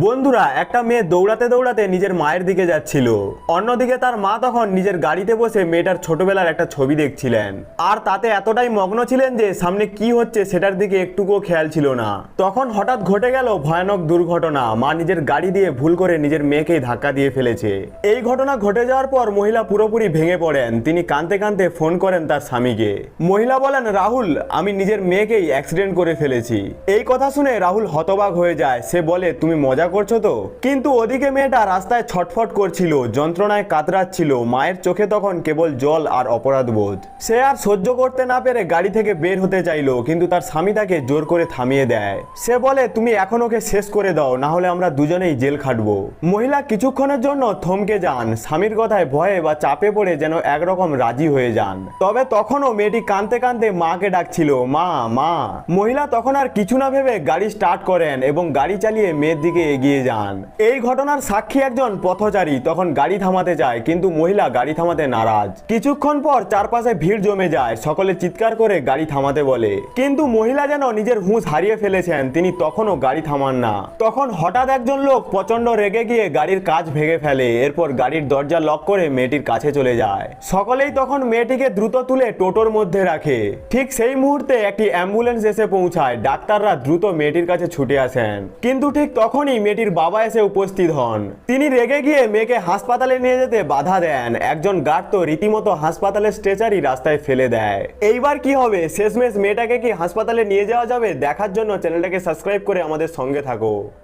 বন্ধুরা, একটা মেয়ে দৌড়াতে দৌড়াতে নিজের মায়ের দিকে যাচ্ছিল। অন্যদিকে তার মা তখন নিজের গাড়িতে বসে মেয়েটার ছোটবেলার একটা ছবি দেখছিলেন। আর তাতে এতটাই মগ্ন ছিলেন যে, সামনে কি হচ্ছে সেটার দিকে একটুকুও খেয়াল ছিল না। তখন হঠাৎ ঘটে গেল ভয়ানক দুর্ঘটনা। মা নিজের গাড়ি দিয়ে ভুল করে নিজের মেয়েকেই ধাক্কা দিয়ে ফেলেছে। এই ঘটনা ঘটে যাওয়ার পর মহিলা পুরোপুরি ভেঙে পড়েন। তিনি কাঁদতে কাঁদতে ফোন করেন তার স্বামীকে। মহিলা বলেন, রাহুল, আমি নিজের মেয়েকেই অ্যাক্সিডেন্ট করে ফেলেছি। এই কথা শুনে রাহুল হতবাক হয়ে যায়। সে বলে, তুমি মজা করছ তো? কিন্তু ওদিকে মেয়েটা রাস্তায় ছটফট করছিল, যন্ত্রণায় কাতরাচ্ছিল। মায়ের চোখে তখন কেবল জল আর অপরাধ বোধ সে আর সহ্য করতে না পেরে গাড়ি থেকে বের হতে চাইলো, কিন্তু তার স্বামী তাকে জোর করে থামিয়ে দেয়। সে বলে, তুমি এখন ওকে শেষ করে দাও, না হলে আমরা দুজনেই জেল খাটবো। মহিলা কিছুক্ষণের জন্য থমকে যান। স্বামীর কথায় ভয়ে বা চাপে পড়ে যেন একরকম রাজি হয়ে যান। তবে তখনও মেয়েটি কাঁদতে কাঁদতে মাকে ডাকছিল, মা মা। মহিলা তখন আর কিছু না ভেবে গাড়ি স্টার্ট করেন এবং গাড়ি চালিয়ে মেয়ের দিকে এগিয়ে যান। এই ঘটনার সাক্ষী একজন পথচারী তখন গাড়ি থামাতে যায়, কিন্তু মহিলা গাড়ি থামাতে নারাজ। কিছুক্ষণ পর চারপাশে ভিড় জমে যায়, সকলে চিৎকার করে গাড়ি থামাতে বলে। কিন্তু মহিলা যেন নিজের হুঁশ হারিয়ে ফেলেছেন, তিনি তখনও গাড়ি থামান না। তখন হঠাৎ একজন লোক প্রচণ্ড রেগে গিয়ে গাড়ির কাজ ভেঙে ফেলে, এরপর গাড়ির দরজা লক করে মেয়েটির কাছে চলে যায়। সকলেই তখন মেয়েটিকে দ্রুত তুলে টোটোর মধ্যে রাখে। ঠিক সেই মুহূর্তে একটি অ্যাম্বুলেন্স এসে পৌঁছায়, ডাক্তাররা দ্রুত মেয়েটির কাছে ছুটে আসেন। কিন্তু ঠিক তখনই মেয়েটির বাবা এসে উপস্থিত হন। তিনি রেগে গিয়ে মেয়েকে হাসপাতালে নিয়ে যেতে বাধা দেন। একজন গার্ড তো রীতিমতো হাসপাতালের স্ট্রেচারই রাস্তায় ফেলে দেয়। এইবার কি হবে? শেষমেশ মেয়েটাকে কি হাসপাতালে নিয়ে যাওয়া যাবে? দেখার জন্য চ্যানেলটাকে সাবস্ক্রাইব করে আমাদের সঙ্গে থাকো।